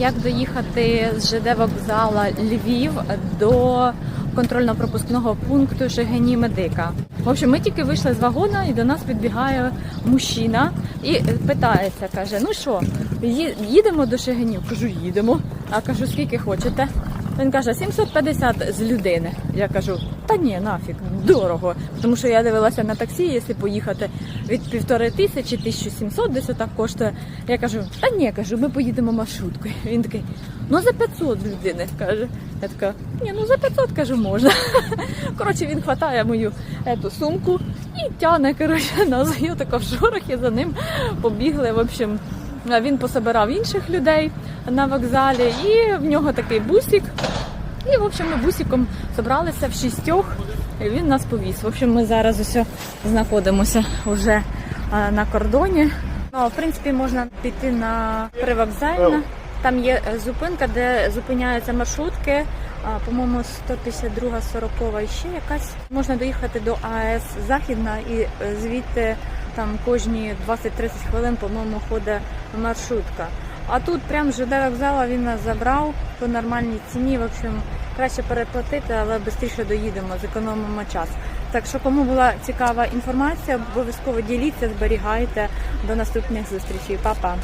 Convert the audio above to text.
як доїхати з ЖД вокзала Львів до контрольно-пропускного пункту Шегені Медика. В общем, ми тільки вийшли з вагона, і до нас підбігає мужчина і питається, каже: Ну що, їдемо до Шегенів? Кажу, їдемо. А кажу, скільки хочете? Він каже, 750 з людини. Я кажу, та ні, нафіг, дорого. Тому що я дивилася на таксі, якщо поїхати від півтори тисячі, 1700 десь отак коштує. Я кажу, та ні, кажу, ми поїдемо маршруткою. Він такий, ну за 500 з людини, каже. Я така, ні, ну за 500, кажу, можна. Коротше, він хватає мою ету сумку і тягне, коротше, нас. Я така в шорохі за ним побігли. В общем, він пособирав інших людей на вокзалі, і в нього такий бусик. І, в общем, ми бусиком зібралися в шістьох, і він нас повіз. В общем, ми зараз ось знаходимося вже на кордоні. Ну, в принципі, можна піти на привокзальне. Там є е, зупинка, де зупиняються маршрутки. По-моєму, 152 40 і ще якась. Можна доїхати до АЕС Західна і е, звідти там кожні 20-30 хвилин, по-моєму, ходить маршрутка. А тут прям ЖД вокзала він нас забрав по нормальній ціні. В общем, краще переплатити, але швидше доїдемо, зекономимо час. Так що, кому була цікава інформація, обов'язково діліться, зберігайте. До наступних зустрічей. Па-па!